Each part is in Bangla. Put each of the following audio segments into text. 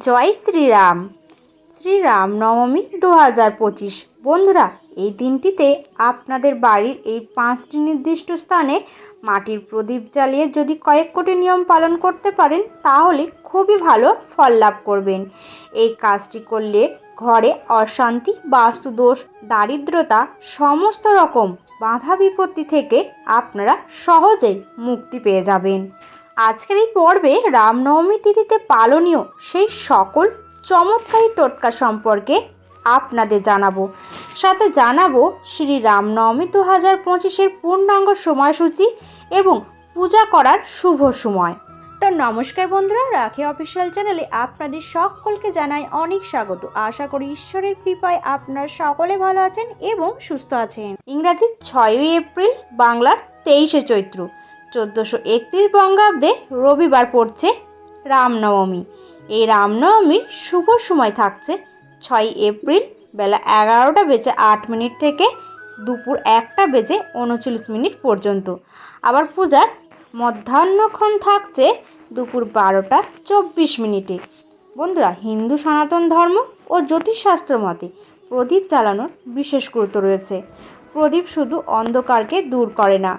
জয় শ্রীরাম। শ্রীরাম নবমী দু হাজার পঁচিশ। বন্ধুরা, এই দিনটিতে আপনাদের বাড়ির এই পাঁচটি নির্দিষ্ট স্থানে মাটির প্রদীপ জ্বালিয়ে যদি কয়েক কোটি নিয়ম পালন করতে পারেন, তাহলে খুবই ভালো ফল লাভ করবেন। এই কাজটি করলে ঘরে অশান্তি, বাস্তুদোষ, দারিদ্রতা, সমস্ত রকম বাধা বিপত্তি থেকে আপনারা সহজেই মুক্তি পেয়ে যাবেন। আজকের এই পর্বে রামনবমী তিথিতে পালনীয় সেই সকল চমৎকারী টোটকা সম্পর্কে আপনাদের জানাব। সাথে জানাব শ্রী রামনবমী দু হাজার পঁচিশের পূর্ণাঙ্গ সময়সূচি এবং পূজা করার শুভ সময়। তো নমস্কার বন্ধুরা রাখি অফিসিয়াল চ্যানেলে আপনাদের সকলকে জানাই অনেক স্বাগত। আশা করি ঈশ্বরের কৃপায় আপনারা সকলে ভালো আছেন এবং সুস্থ আছেন। ইংরাজি ছয়ই এপ্রিল বাংলার তেইশে চৈত্র। চোদ্দোশো একত্রিশ বঙ্গাব্দে রবিবার পড়ছে রামনবমী। এই রামনবমীর শুভ সময় থাকছে ছয় এপ্রিল বেলা এগারোটা বেজে আট মিনিট থেকে দুপুর একটা বেজে উনচল্লিশ মিনিট পর্যন্ত। আবার পূজার মধ্যাহ্নক্ষণ থাকছে দুপুর বারোটা চব্বিশ মিনিটে। বন্ধুরা, হিন্দু সনাতন ধর্ম ও জ্যোতিষশাস্ত্র মতে প্রদীপ জ্বালানোর বিশেষ গুরুত্ব রয়েছে। প্রদীপ শুধু অন্ধকারকে দূর করে না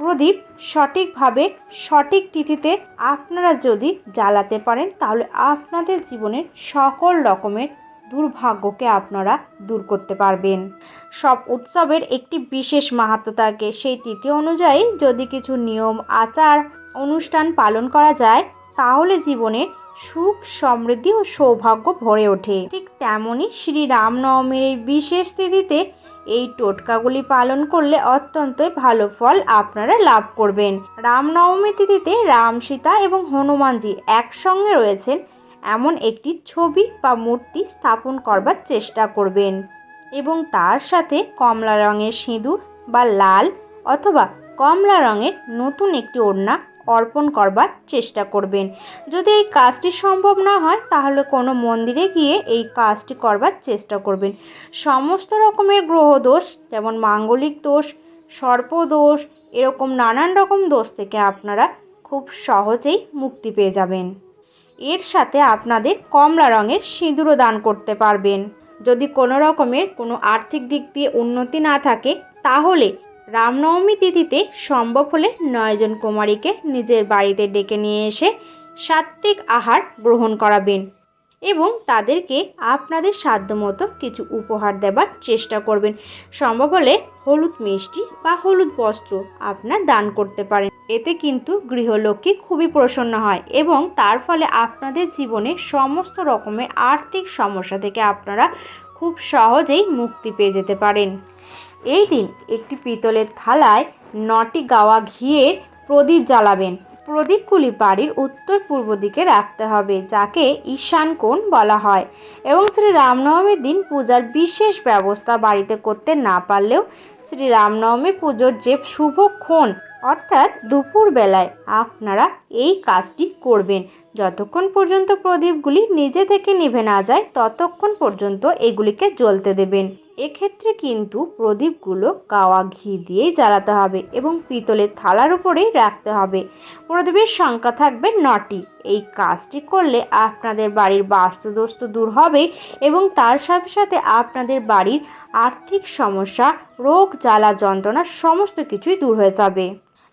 প্রদীপ সঠিকভাবে সঠিক তিথিতে আপনারা যদি জ্বালাতে পারেন, তাহলে আপনাদের জীবনের সকল রকমের দুর্ভাগ্যকে আপনারা দূর করতে পারবেন। সব উৎসবের একটি বিশেষ মাহাত্ম থাকে। সেই তিথি অনুযায়ী যদি কিছু নিয়ম, আচার, অনুষ্ঠান পালন করা যায়, তাহলে জীবনে সুখ, সমৃদ্ধি ও সৌভাগ্য ভরে ওঠে। ঠিক তেমনই শ্রী রামনবমীর এই বিশেষ তিথিতে এই টোটকাগুলি পালন করলে অত্যন্তই ভালো ফল আপনারা লাভ করবেন। রামনবমী তিথিতে রাম সীতা এবং হনুমানজি একসঙ্গে রয়েছেন, এমন একটি ছবি বা মূর্তি স্থাপন করবার চেষ্টা করবেন। এবং তার সাথে কমলা রঙের সিঁদুর বা লাল অথবা কমলা রঙের নতুন একটি ওড়না অর্পণ করবার চেষ্টা করবেন। যদি এই কাজটি সম্ভব না হয়, তাহলে কোনো মন্দিরে গিয়ে এই কাজটি করবার চেষ্টা করবেন। সমস্ত রকমের গ্রহ দোষ, যেমন মাঙ্গলিক দোষ সর্পদোষ এরকম নানান রকম দোষ থেকে আপনারা খুব সহজেই মুক্তি পেয়ে যাবেন। এর সাথে আপনাদের কমলা রঙের সিঁদুরও দান করতে পারবেন। যদি কোনো রকমের কোনো আর্থিক দিক দিয়ে উন্নতি না থাকে, তাহলে রামনবমী তিথিতে সম্ভব হলে নয়জন কুমারীকে নিজের বাড়িতে ডেকে নিয়ে এসে সাত্ত্বিক আহার গ্রহণ করাবেন এবং তাদেরকে আপনাদের সাধ্যমতো কিছু উপহার দেবার চেষ্টা করবেন। সম্ভব হলে হলুদ মিষ্টি বা হলুদ বস্ত্র আপনার দান করতে পারেন। এতে কিন্তু গৃহলক্ষ্মী খুবই প্রসন্ন হয় এবং তার ফলে আপনাদের জীবনে সমস্ত রকমের আর্থিক সমস্যা থেকে আপনারা খুব সহজেই মুক্তি পেয়ে যেতে পারেন। এই দিন একটি পিতলের থালায় নটি গাওয়া ঘিয়ের প্রদীপ জ্বালাবেন। প্রদীপগুলি বাড়ির উত্তর পূর্ব দিকে রাখতে হবে, যাকে ঈশান কোণ বলা হয়। এবং শ্রী রামনবমীর দিন পূজার বিশেষ ব্যবস্থা বাড়িতে করতে না পারলেও শ্রী রামনবমী পুজোর যে শুভক্ষণ অর্থাৎ দুপুর বেলায় আপনারা এই কাজটি করবেন। যতক্ষণ পর্যন্ত প্রদীপগুলি নিজে থেকে নিভে না যায়, ততক্ষণ পর্যন্ত এগুলিকে জ্বলতে দেবেন। এক্ষেত্রে কিন্তু প্রদীপগুলো গাওয়া ঘি দিয়েই জ্বালাতে হবে এবং পিতলের থালার উপরেই রাখতে হবে। প্রদীপের সংখ্যা থাকবে নটি। এই কাজটি করলে আপনাদের বাড়ির বাস্তুদোষ দূর হবে এবং তার সাথে সাথে আপনাদের বাড়ির আর্থিক সমস্যা, রোগ, জ্বালা, যন্ত্রণা সমস্ত কিছুই দূর হয়ে যাবে।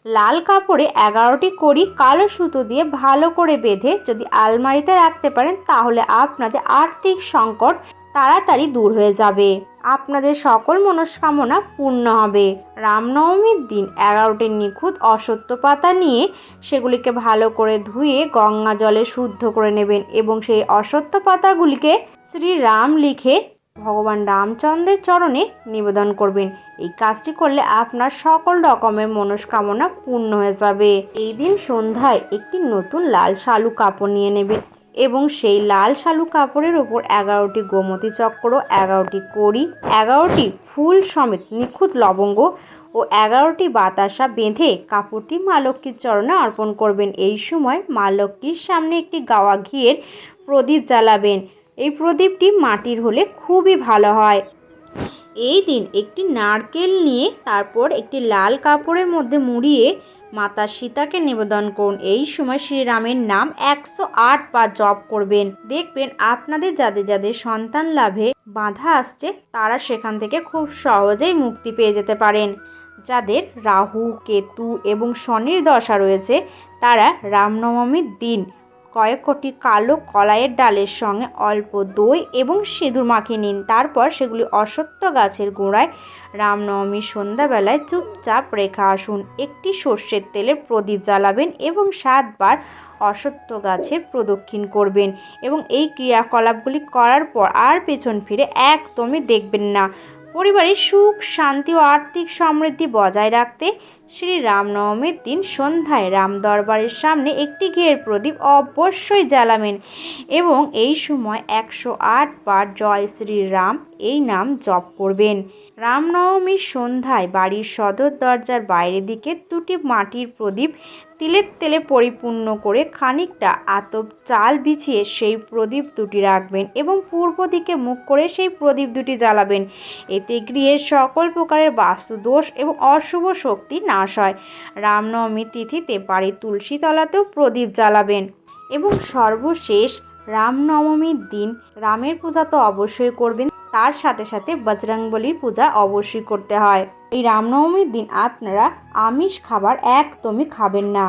লাল কাপড়ে এগারোটি কড়ি কালো সুতো দিয়ে ভালো করে বেঁধে যদি আলমারিতে রাখতে পারেন, তাহলে আপনাদের আর্থিক সংকট তাড়াতাড়ি দূর হয়ে যাবে। আপনাদের সকল মনস্কামনা পূর্ণ হবে। রামনবমীর দিন এগারোটি নিখুঁত অসত্য পাতা নিয়ে সেগুলিকে ভালো করে ধুয়ে গঙ্গা জলে শুদ্ধ করে নেবেন এবং সেই অসত্য পাতাগুলিকে শ্রীরাম লিখে ভগবান রামচন্দ্রের চরণে নিবেদন করবেন। এই কাজটি করলে আপনার সকল রকমের মনস্কামনা পূর্ণ হয়ে যাবে। এই দিন সন্ধ্যায় একটি নতুন লাল শালু কাপড় নিয়ে নেবেন এবং সেই লাল শালু কাপড়ের ওপর এগারোটি গোমতী চক্র, এগারোটি কড়ি, এগারোটি ফুল সমেত নিখুঁত লবঙ্গ ও এগারোটি বাতাসা বেঁধে কাপড়টি মা লক্ষ্মীর চরণে অর্পণ করবেন। এই সময় মা লক্ষ্মীর সামনে একটি গাওয়া ঘিয়ের প্রদীপ জ্বালাবেন। এই প্রদীপটি মাটির হলে খুবই ভালো হয়। এই দিন একটি নারকেল নিয়ে তারপর একটি লাল কাপড়ের মধ্যে মুড়িয়ে মাতা সীতাকে নিবেদন করুন। এই সময় শ্রীরামের নাম একশো আট বার জপ করবেন। দেখবেন আপনাদের যাদের যাদের সন্তান লাভে বাধা আসছে, তারা সেখান থেকে খুব সহজেই মুক্তি পেয়ে যেতে পারেন। যাদের রাহু, কেতু এবং শনির দশা রয়েছে, তারা রামনবমীর দিন কয়েক কোটি কালো কলাইয়ের ডালের সঙ্গে অল্প দই এবং সিঁদুর মাখিয়ে নিন। তারপর সেগুলি অসত্য গাছের গোড়ায় রামনবমীর সন্ধ্যাবেলায় চুপচাপ রেখে আসুন। একটি সর্ষের তেলে প্রদীপ জ্বালাবেন এবং সাতবার অসত্য গাছের প্রদক্ষিণ করবেন এবং এই ক্রিয়াকলাপগুলি করার পর আর পেছন ফিরে একদমই দেখবেন না। পরিবারের সুখ, শান্তি ও আর্থিক সমৃদ্ধি বজায় রাখতে শ্রী রামনবমীর দিন সন্ধ্যায় রাম দরবারের সামনে একটি ঘিয়ের প্রদীপ অবশ্যই জ্বালাবেন এবং এই সময় একশো আট বার জয় শ্রী রাম এই নাম জপ করবেন। রামনবমীর সন্ধ্যায় বাড়ির সদর দরজার বাইরের দিকে দুটি মাটির প্রদীপ তিলের তেলে পরিপূর্ণ করে খানিকটা আতপ চাল বিছিয়ে সেই প্রদীপ দুটি রাখবেন এবং পূর্ব দিকে মুখ করে সেই প্রদীপ দুটি জ্বালাবেন। এতে গৃহের সকল প্রকারের বাস্তুদোষ এবং অশুভ শক্তি নাশ হয়। রামনবমী তিথিতে বাড়ির তুলসী তলাতেও প্রদীপ জ্বালাবেন। এবং সর্বশেষ রামনবমীর দিন রামের পূজা তো অবশ্যই করবেন। তার সাথে সাথে বজরংবলির পূজা অবশ্যই করতে হয়। এই রামনবমীর দিন আপনারা আমিষ খাবার একদমই খাবেন না।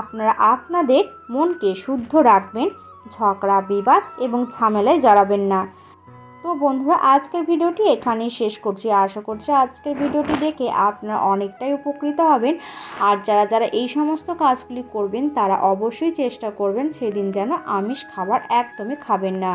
আপনারা আপনাদের মনকে শুদ্ধ রাখবেন, ঝগড়া, বিবাদ এবং ঝামেলায় জড়াবেন না। তো বন্ধুরা, আজকের ভিডিওটি এখানেই শেষ করছি। আশা করছি আজকের ভিডিওটি দেখে আপনারা অনেকটাই উপকৃত হবেন। আর যারা যারা এই সমস্ত কাজগুলি করবেন, তারা অবশ্যই চেষ্টা করবেন সেদিন যেন আমিষ খাবার একদমই খাবেন না।